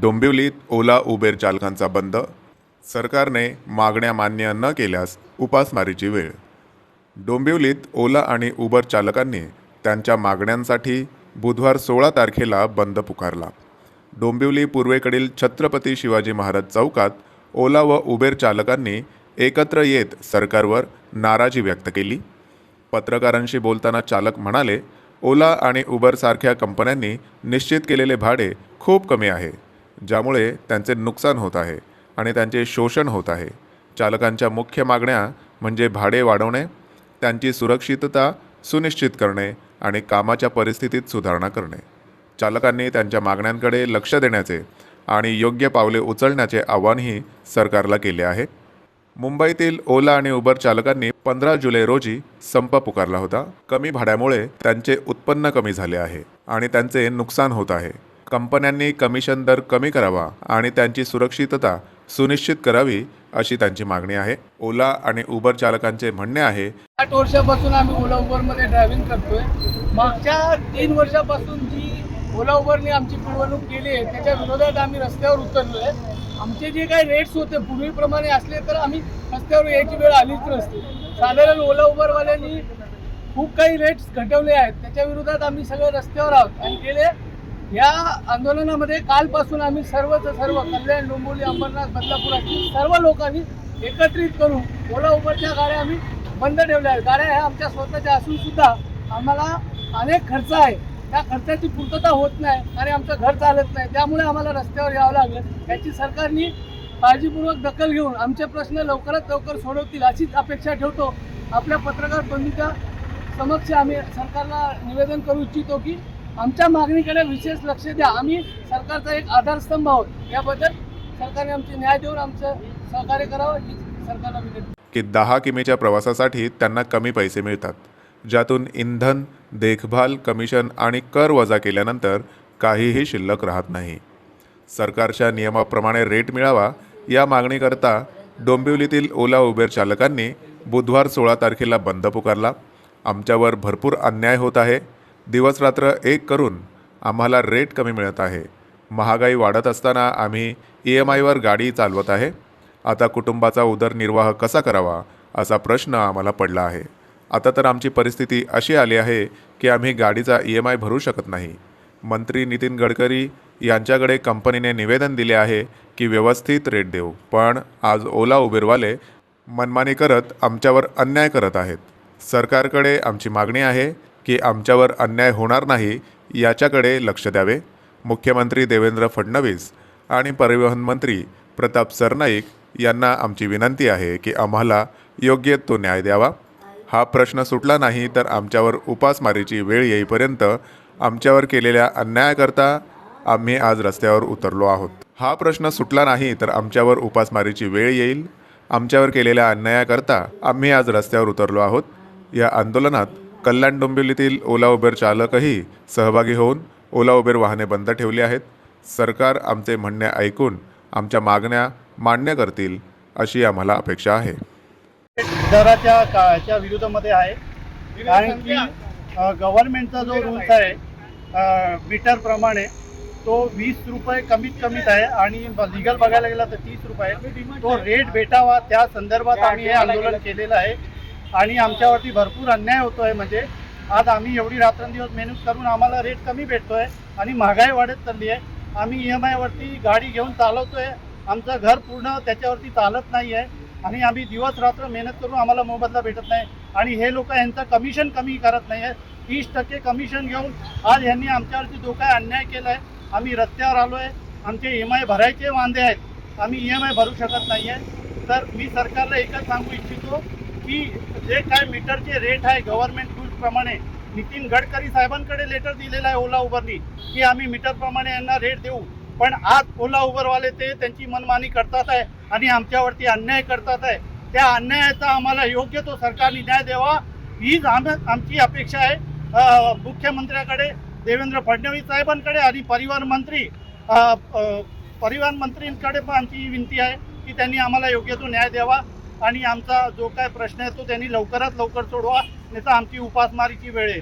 डोंबिवलीत ओला Uber चालकांचा बंद सरकारने मागण्या मान्य न केल्यास उपासमारीची वेळ. डोंबिवलीत ओला आणि उबर चालकांनी त्यांच्या मागण्यांसाठी बुधवार सोळा तारखेला बंद पुकारला. डोंबिवली पूर्वेकडील छत्रपती शिवाजी महाराज चौकात ओला व उबेर चालकांनी एकत्र येत सरकारवर नाराजी व्यक्त केली. पत्रकारांशी बोलताना चालक म्हणाले ओला आणि उबरसारख्या कंपन्यांनी निश्चित केलेले भाडे खूप कमी आहे. ज्यामुळे त्यांचे नुकसान होत आहे आणि त्यांचे शोषण होत आहे. चालकांच्या मुख्य मागण्या म्हणजे भाडे वाढवणे त्यांची सुरक्षितता सुनिश्चित करणे आणि कामाच्या परिस्थितीत सुधारणा करणे. चालकांनी त्यांच्या मागण्यांकडे लक्ष देण्याचे आणि योग्य पावले उचलण्याचे आवाहनही सरकारला केले आहे. मुंबईतील ओला आणि उबर चालकांनी पंधरा जुलै रोजी संप पुकारला होता. कमी भाड्यामुळे त्यांचे उत्पन्न कमी झाले आहे आणि त्यांचे नुकसान होत आहे. कंपन्यांनी कमिशन दर कमी करावा आणि त्यांची सुरक्षितता सुनिश्चित करावी अशी त्यांची मागणी आहे. ओला आणि उबर चालकांचे म्हणणे आहे आठ वर्षापासून आम्ही ओला उबरमध्ये ड्रायव्हिंग करतोय. मागच्या तीन वर्षापासून जी ओला उबरने आमची पिळवणूक केली आहे त्याच्या विरोधात आम्ही रस्त्यावर उतरलो आहे आमचे जे काही रेट्स होते पूर्वीप्रमाणे असले तर आम्ही रस्त्यावर यायची वेळ आलीच नसते. साधारण ओला उबरवाल्यांनी खूप काही रेट्स घटवले आहेत त्याच्या विरोधात आम्ही सगळे रस्त्यावर आहोत. आणि गेले या आंदोलनामध्ये कालपासून आम्ही सर्वच सर्व कल्याण डोंबिवली अंबरनाथ बदलापूर असतील सर्व लोकांनी एकत्रित करून ओला उबरच्या गाड्या आम्ही बंद ठेवल्या आहेत. गाड्या ह्या आमच्या स्वतःच्या असून सुद्धा आम्हाला अनेक खर्च आहे. त्या खर्चाची पूर्तता होत नाही आणि आमचं घर चालत नाही. त्यामुळे आम्हाला रस्त्यावर यावं लागलं. याची सरकारने काळजीपूर्वक दखल घेऊन आमचे प्रश्न लवकरात लवकर सोडवतील अशीच अपेक्षा ठेवतो. आपल्या पत्रकार बंधूच्या समक्ष आम्ही सरकारला निवेदन करू इच्छितो की आमच्या मागणीकडे विशेष लक्ष द्या. आम्ही सरकारचा एक आधारस्तंभ आहोत. याबद्दल सरकारने आमचे न्याय देऊन आमचं सहकार्य करावं ही सरकारला विनंती की दहा किमीच्या प्रवासासाठी त्यांना कमी पैसे मिळतात. ज्यातून इंधन देखभाल कमिशन आणि कर वजा केल्यानंतर काहीही शिल्लक राहत नाही. सरकारच्या नियमाप्रमाणे रेट मिळावा या मागणीकरता डोंबिवलीतील ओला उबेर चालकांनी बुधवार सोळा तारखेला बंद पुकारला. आमच्यावर भरपूर अन्याय होत आहे. दिवसरात्र एक करून आम्हाला रेट कमी मिळत आहे. महागाई वाढत असताना आम्ही ई एम आयवर गाडी चालवत आहे. आता कुटुंबाचा उदरनिर्वाह कसा करावा असा प्रश्न आम्हाला पडला आहे. आता तर आमची परिस्थिती अशी आली आहे की आम्ही गाडीचा ई एम आय भरू शकत नाही. मंत्री नितीन गडकरी यांच्याकडे कंपनीने निवेदन दिले आहे की व्यवस्थित रेट देऊ. पण आज ओला उबेरवाले मनमानी करत आमच्यावर अन्याय करत आहेत. सरकारकडे आमची मागणी आहे. की आमच्यावर अन्याय होणार नाही याच्याकडे लक्ष द्यावे. मुख्यमंत्री देवेंद्र फडणवीस आणि परिवहन मंत्री प्रताप सरनाईक यांना आमची विनंती आहे की आम्हाला योग्य तो न्याय द्यावा. हा प्रश्न सुटला नाही तर आमच्यावर उपासमारीची वेळ येईपर्यंत आमच्यावर केलेल्या अन्यायाकरता आम्ही आज रस्त्यावर उतरलो आहोत. हा प्रश्न सुटला नाही तर आमच्यावर उपासमारीची वेळ येईल. आमच्यावर केलेल्या अन्यायाकरता आम्ही आज रस्त्यावर उतरलो आहोत. या आंदोलनात कल्याण डोंबिवलीतील ओला उबेर चालकही सहभागी होऊन ओला उबेर वाहने बंद ठेवली आहेत. सरकार आमचे म्हणणे ऐकून आमच्या मागण्या मान्य करतील अशी आम्हाला अपेक्षा आहे. दराच्या काळाच्या विरोधामध्ये आहे. कारण की गव्हर्नमेंटचा जो रूल्स आहे मीटरप्रमाणे तो वीस रुपये कमीत कमीत आहे आणि लिगल बघायला गेला तर तीस रुपये तो रेट भेटावा त्या संदर्भात आम्ही हे आंदोलन केलेलं आहे. आणि आमच्यावरती भरपूर अन्याय होतो आहे म्हणजे आज आम्ही एवढी रात्रंदिवस मेहनत करून आम्हाला रेट कमी भेटतो आहे आणि महागाई वाढत चालली आहे आम्ही ई एम आयवरती गाडी घेऊन चालवतो आहे आमचं घर पूर्ण त्याच्यावरती चालत नाही आहे आणि आम्ही दिवस रात्र मेहनत करून आम्हाला मोबदला भेटत नाही. आणि हे लोक यांचं कमिशन कमी करत नाही आहे तीस टक्के कमिशन घेऊन आज यांनी आमच्यावरती जो काय अन्याय केला आहे आम्ही रस्त्यावर आलो आहे आमचे ई एम आय भरायचे वांदे आहेत. आम्ही ई एम आय भरू शकत नाही आहे तर मी सरकारला एकच सांगू इच्छितो की जे काय मीटरचे रेट आहे गव्हर्नमेंट रूल्सप्रमाणे नितीन गडकरी साहेबांकडे लेटर दिलेलं आहे ओला उबरनी की आम्ही मीटरप्रमाणे यांना रेट देऊ. पण आज ओला उबरवाले ते त्यांची मनमानी करतात आहे आणि आमच्यावरती अन्याय करतात आहे. त्या अन्यायाचा आम्हाला योग्य तो सरकारने न्याय द्यावा. हीच आम आमची अपेक्षा आहे. मुख्यमंत्र्याकडे देवेंद्र फडणवीस साहेबांकडे आणि परिवहन मंत्री परिवहन मंत्रींकडे पण आमची ही विनंती आहे की त्यांनी आम्हाला योग्य तो न्याय द्यावा. आणि आमचा जो काय प्रश्न आहे तो त्यांनी लवकरात लवकर सोडवा नाही तर आमची उपासमारीची वेळ आहे